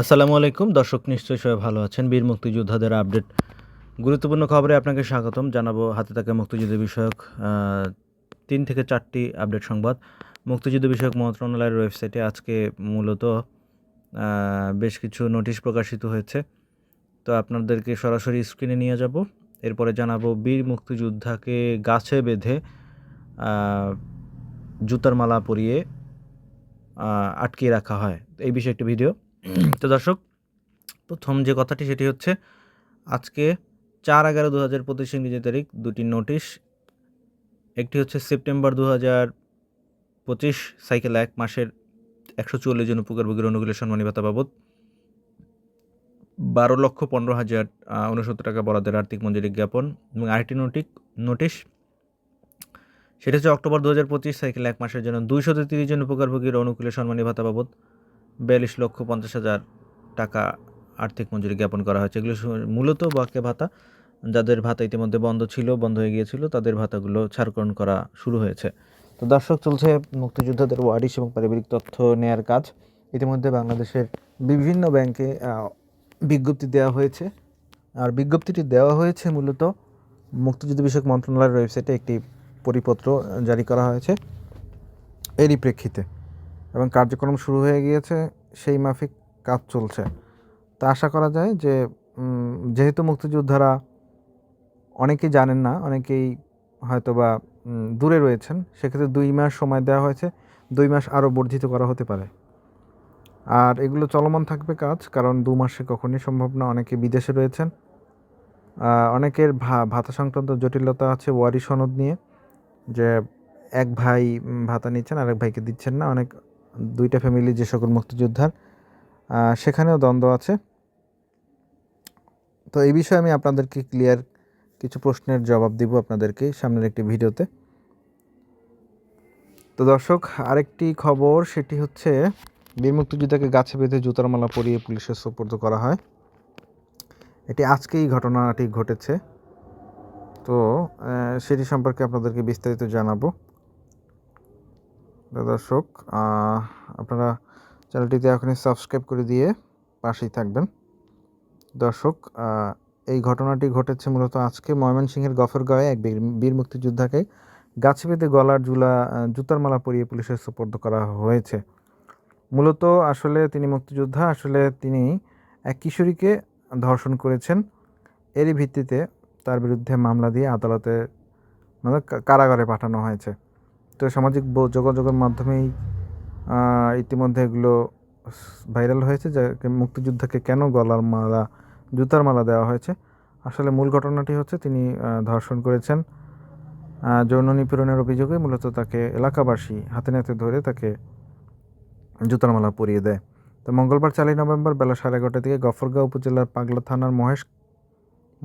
আসসালামু আলাইকুম। দর্শক নিশ্চয়ই সবাই ভালো আছেন। বীর মুক্তিযোদ্ধাদের আপডেট। গুরুত্বপূর্ণ খবরে আপনাকে স্বাগতম। জানাব হাতে থাকা মুক্তিযুদ্ধ বিষয়ক তিন থেকে চারটি আপডেট সংবাদ। মুক্তিযুদ্ধ বিষয়ক মন্ত্রণালয়ের ওয়েবসাইটে আজকে মূলত বেশ কিছু নোটিশ প্রকাশিত হয়েছে। তো আপনাদেরকে সরাসরি স্ক্রিনে নিয়ে যাব। এরপরে জানাব বীর মুক্তিযোদ্ধাকে গাছে বেঁধে জুতার মালা পরিয়ে আটকিয়ে রাখা হয়। এই বিষয়ে একটি ভিডিও। তো দর্শক, প্রথম যে কথাটি সেটি হচ্ছে, আজকে চার এগারো দু হাজার পঁচিশ ইংরেজি তারিখ, দুটি নোটিশ। একটি হচ্ছে সেপ্টেম্বর দু হাজার পঁচিশ, সাইকেল এক মাসের একশো চুয়াল্লিশ জন উপকারভোগীর অনুকূলে সম্মানী ভাতা বাবদ। বারো লক্ষ পনেরো হাজার উনসত্তর টাকা বরাদ্দের আর্থিক মঞ্জুরি জ্ঞাপন এবং আরেকটি নোটিক, নোটিশ। সেটা হচ্ছে অক্টোবর দু হাজার পঁচিশ, সাইকেল এক মাসের জন্য দুইশো তিরিশ জন উপকারভোগীর অনুকূলে সম্মানী ভাতা বাবদ। বিয়াল্লিশ লক্ষ পঞ্চাশ হাজার টাকা আর্থিক মঞ্জুরি জ্ঞাপন করা হয়েছে। এগুলো মূলত বাক্যে ভাতা। যাদের ভাতা ইতিমধ্যে বন্ধ ছিল, বন্ধ হয়ে গিয়েছিল, তাদের ভাতাগুলো ছাড়করণ করা শুরু হয়েছে। তো দর্শক, চলছে মুক্তিযোদ্ধাদের ওয়ারিশ এবং পারিবারিক তথ্য নেয়ার কাজ। ইতিমধ্যে বাংলাদেশের বিভিন্ন ব্যাংকে বিজ্ঞপ্তি দেওয়া হয়েছে। আর বিজ্ঞপ্তিটি দেওয়া হয়েছে মূলত মুক্তিযুদ্ধ বিষয়ক মন্ত্রণালয়ের ওয়েবসাইটে একটি পরিপত্র জারি করা হয়েছে। এরই প্রেক্ষিতে এবং কার্যক্রম শুরু হয়ে গিয়েছে সেই মাফিক কাজ চলছে। তা আশা করা যায় যে যেহেতু মুক্তিযোদ্ধারা অনেকেই জানেন না অনেকেই হয়তোবা উম, দূরে রয়েছেন সেক্ষেত্রে দুই মাস সময় দেওয়া হয়েছে দুই মাস আরও বর্ধিত করা হতে পারে। আর এগুলো চলমান থাকবে কাজ কারণ দু মাসে কখনই সম্ভব না অনেকে বিদেশে রয়েছেন। অনেকের ভাতা সংক্রান্ত জটিলতা আছে ওয়ারি সনদ নিয়ে যে এক ভাই ভাতা নিচ্ছেন আরেক ভাইকে দিচ্ছেন না অনেক দুইটা ফ্যামিলি যে সকল মুক্তিযোদ্ধার সেখানেও দ্বন্দ্ব আছে। তো এই বিষয়ে আমি আপনাদেরকে ক্লিয়ার কিছু প্রশ্নের জবাব দিব আপনাদেরকে সামনের একটি ভিডিওতে। তো দর্শক, আরেকটি খবর, সেটি হচ্ছে বীর মুক্তিযোদ্ধাকে গাছে বেঁধে জুতার মালা পরিয়ে পুলিশের সোপর্দ করা হয়। এটি আজকেই ঘটনাটি ঘটেছে। তো সেটি সম্পর্কে আপনাদেরকে বিস্তারিত জানাব। দর্শক আপনারা চ্যানেলটিতে এখনই সাবস্ক্রাইব করে দিয়ে পাশেই থাকবেন। দর্শক এই ঘটনাটি ঘটেছে মূলত আজকে ময়মনসিংহের গফরগাঁয়ে এক বীর- মুক্তিযোদ্ধাকে গাছে বেঁধে গলার জুলা জুতার মালা পরিয়ে পুলিশের সুপর্দ করা হয়েছে। মূলত আসলে তিনি মুক্তিযোদ্ধা, আসলে তিনি এক কিশোরীকে ধর্ষণ করেছেন। এরই ভিত্তিতে তার বিরুদ্ধে মামলা দিয়ে আদালতে মানে কারাগারে পাঠানো হয়েছে। তো সামাজিক যোগাযোগের মাধ্যমেই ইতিমধ্যে এগুলো ভাইরাল হয়েছে, যে মুক্তিযোদ্ধাকে কেন গলার মালা, জুতার মালা দেওয়া হয়েছে। আসলে মূল ঘটনাটি হচ্ছে তিনি ধর্ষণ করেছেন। যৌন নিপীড়নের অভিযোগে মূলত তাকে এলাকাবাসী হাতে নাতে ধরে তাকে জুতার মালা পরিয়ে দেয়। তো মঙ্গলবার চারই নভেম্বর বেলা সাড়ে এগারোটার দিকে গফরগাঁও উপজেলার পাগলা থানার মহেশ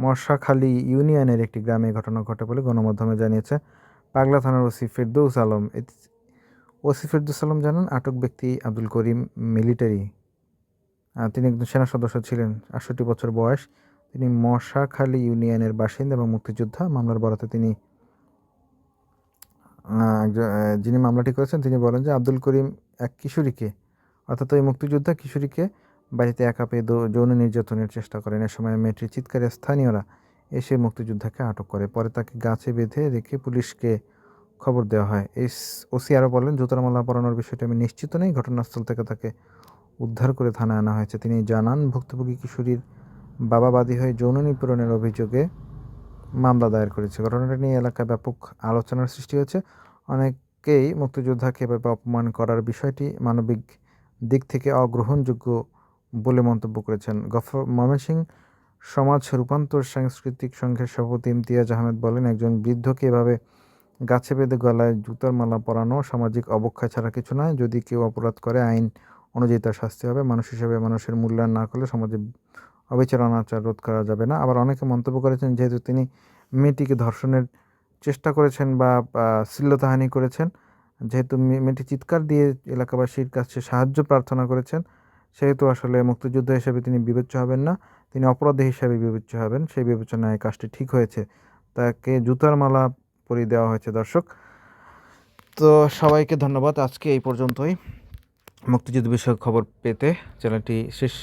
মশাখালী ইউনিয়নের একটি গ্রামে ঘটনা ঘটে বলে গণমাধ্যমে জানিয়েছে। পাগলা থানার ওসি ফেরদৌস আলম ওসি ফেরদৌস আলম জানান, আটক ব্যক্তি আব্দুল করিম মিলিটারি। তিনি একজন সেনা সদস্য ছিলেন, আটষট্টি বছর বয়স। তিনি মশাখালী ইউনিয়নের বাসিন্দা এবং মুক্তিযোদ্ধা। মামলার বরাতে তিনি যিনি মামলাটি করেছেন, তিনি বলেন যে আব্দুল করিম এক কিশোরীকে, অর্থাৎ ওই মুক্তিযোদ্ধা কিশোরীকে বাড়িতে একা পেয়ে যৌন নির্যাতনের চেষ্টা করেন। এ সময় মেয়েটির চিৎকারে স্থানীয়রা এসে মুক্তিযোদ্ধাকে আটক করে। পরে তাকে গাছে বেঁধে রেখে পুলিশকে খবর দেওয়া হয়। এই ওসি আরও বলেন, জুতার মালা পরানোর বিষয়টি আমি নিশ্চিত নেই। ঘটনাস্থল থেকে তাকে উদ্ধার করে থানায় আনা হয়েছে। তিনি জানান, ভুক্তভোগী কিশোরীর বাবা বাদী হয়ে যৌন নিপীড়নের অভিযোগে মামলা দায়ের করেছে। ঘটনাটা নিয়ে এলাকায় ব্যাপক আলোচনার সৃষ্টি হয়েছে। অনেকেই মুক্তিযোদ্ধাকে এভাবে অপমান করার বিষয়টি মানবিক দিক থেকে অগ্রহণযোগ্য বলে মন্তব্য করেছেন। গফর ময়মনসিংহ সমাজ রূপান্তর সাংস্কৃতিক সংঘের সভাপতি ইমতিয়াজ আহমেদ বলেন, একজন বৃদ্ধকে এভাবে গাছে বেঁধে গলায় জুতার মালা পরানো সামাজিক অবক্ষয় ছাড়া কিছু নয়। যদি কেউ অপরাধ করে, আইন অনুযায়ী তার শাস্তি হবে। মানুষ হিসেবে মানুষের মূল্যায়ন না করলে সমাজে অবিচার, অনাচার রোধ করা যাবে না। আবার অনেকে মন্তব্য করেছেন, যেহেতু তিনি মেয়েটিকে ধর্ষণের চেষ্টা করেছেন বা শ্লীলতাহানি করেছেন, যেহেতু মেয়েটি চিৎকার দিয়ে এলাকাবাসীর কাছে সাহায্য প্রার্থনা করেছেন, সেহেতু আসলে মুক্তিযুদ্ধ হিসেবে তিনি বিবেচ্য হবেন না। তিনি অপরাধী হিসাবে বিবেচ্য হবেন। সেই বিবেচনায় কাজটি ঠিক হয়েছে। তাকে জুতার মালা পরিয়ে দেওয়া হয়েছে, দর্শক। তো সবাইকে ধন্যবাদ আজকে এই পর্যন্তই। মুক্তিযুদ্ধ বিষয়ক খবর পেতে চ্যানেলটি শেষ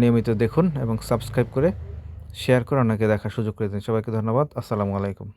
নিয়মিত দেখুন এবং সাবস্ক্রাইব করে শেয়ার করে অনেকে দেখার সুযোগ করে দিন। সবাইকে ধন্যবাদ। আসসালামু আলাইকুম।